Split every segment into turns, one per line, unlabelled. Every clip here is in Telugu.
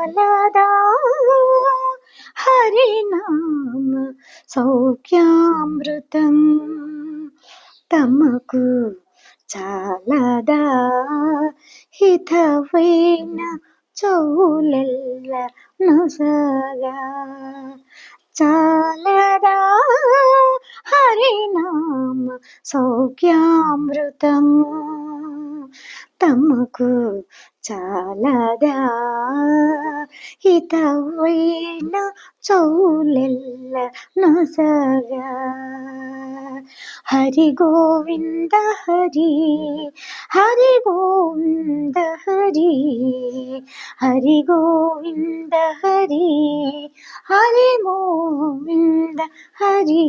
చాలదా హరినామ సౌఖ్యామృతం తమకు చాలదా హితవైన చౌలెల్ల నొసగా చాలదా హరినామ సౌఖ్యామృతము తమకు చాలదా? హితవైన చౌలెల్ల నొసగా? హరి గోవింద హరి హరి గోవింద హరి హరి గోవింద హరి హరి గోవింద హరి.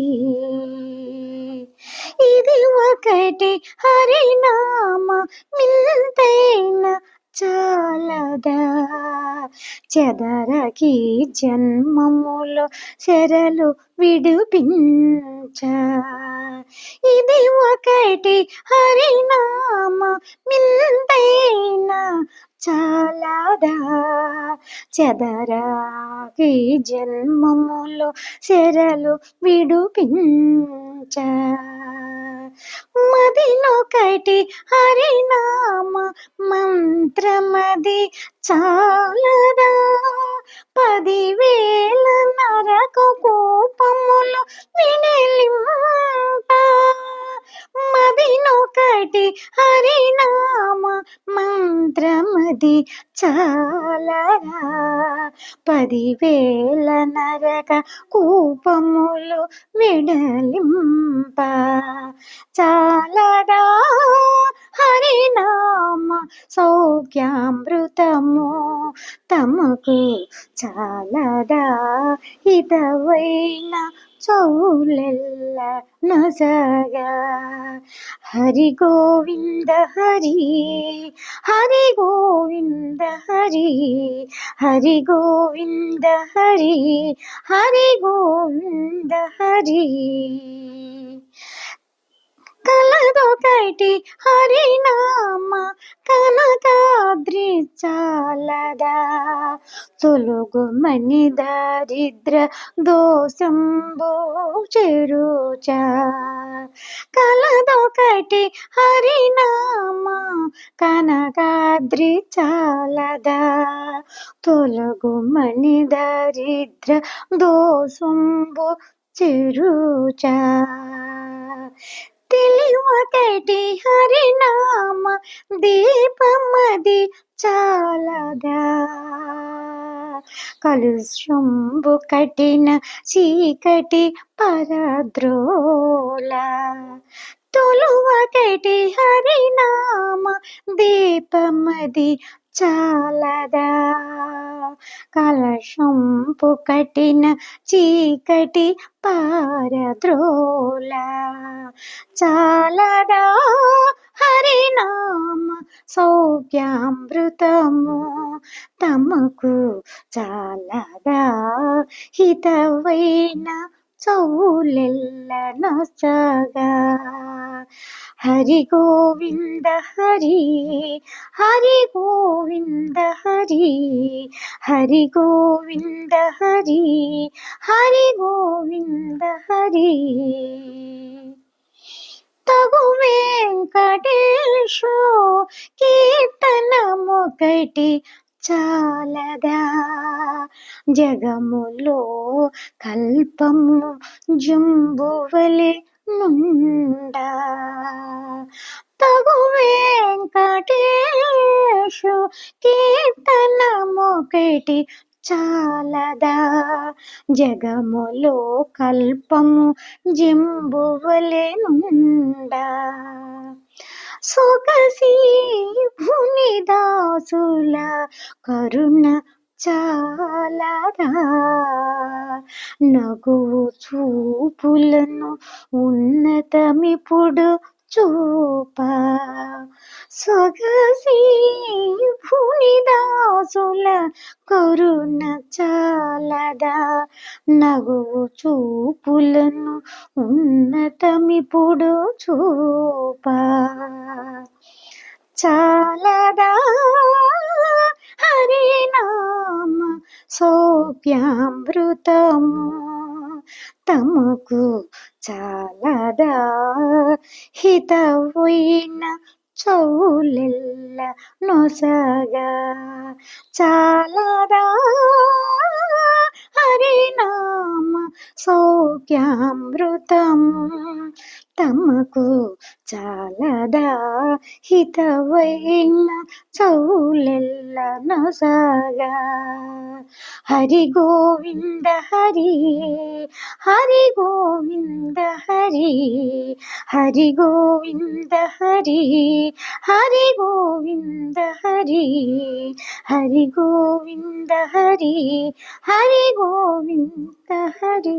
ఇది ఒకటి హరినామ మిల్తైన చాలదా? చెదరకి జన్మములో శరలు విడిపించ. ఇది ఒకటి హరినామ మిల్తైన చాలదా? చెదరాకి జన్మములో శరలు విడిపించ. మదినొకటి హరినామ మంత్రమది చాలరా. పదివేల నరక కోపములు వినలింప మదినొకటి హరినామ మంత్రమది చాలరా. పదివేల నరక కూపములు విడలింప. చాలరా హరినామ సౌఖ్యామృతము తమకు చాలదా? హితవైన చౌలెల్ల నజగా హరి గోవింద హరి హరి గోవింద హరి హరి గోవింద హరి హరి గోవింద హరి. కలదొకటి హరినామ కనకాద్రి చాలదా. తొలుగు మణి దారిద్ర దోషంబు చెరుచ కలదొకటి హరినామ కనకాద్రి చాలదా. తొలగు మణి దరిద్ర దోషంబు చెరుచ తెలివకటి హరినామ దీపమది చాలదా. కలుశంబు కఠిన చీకటి పరద్రోల. తొలువకటి హరినామ దీపమది చాలదా? కలశం పుకటిన చీకటి పారద్రోల. చాలదా? హరినామ సౌఖ్యామృతము తమకు చాలదా? హితవైన చౌలెల్ల నొసగా. హరి గోవింద హరి హరి గోవింద హరి హరి గోవింద హరి హరి గోవింద హరి. తగు వెంకటేశు కీర్తనమొకటి చాలదా? జగములో కల్పము జంబువలే నుండా తగు వెంకటేశు కీర్తనమొకటి చాలదా. జగములో కల్పము జింబువలెనుండా సొగసి భుని దాసుల కరుణ చాలదా నగువు చూపులను ఉన్నతమిప్పుడు చూప. సొగసి భూని దాసుల కరుణ చాలదా? నగువు చూపులను ఉన్నతమిప్పుడు చూప. చా సోప్యామృతము తమకు చాలదా? హితవైన చౌలెల్ల నొసగా చాలదా? హరినామ సౌఖ్యామృతము తమకు చాలదా? హితవైన చౌలెల్ల నొసగా హరి గోవింద హరి హరి గోవింద హరి హరి గోవింద హరి హరి గోవింద హరి హరి గోవింద హరి హరి గోవింద హరి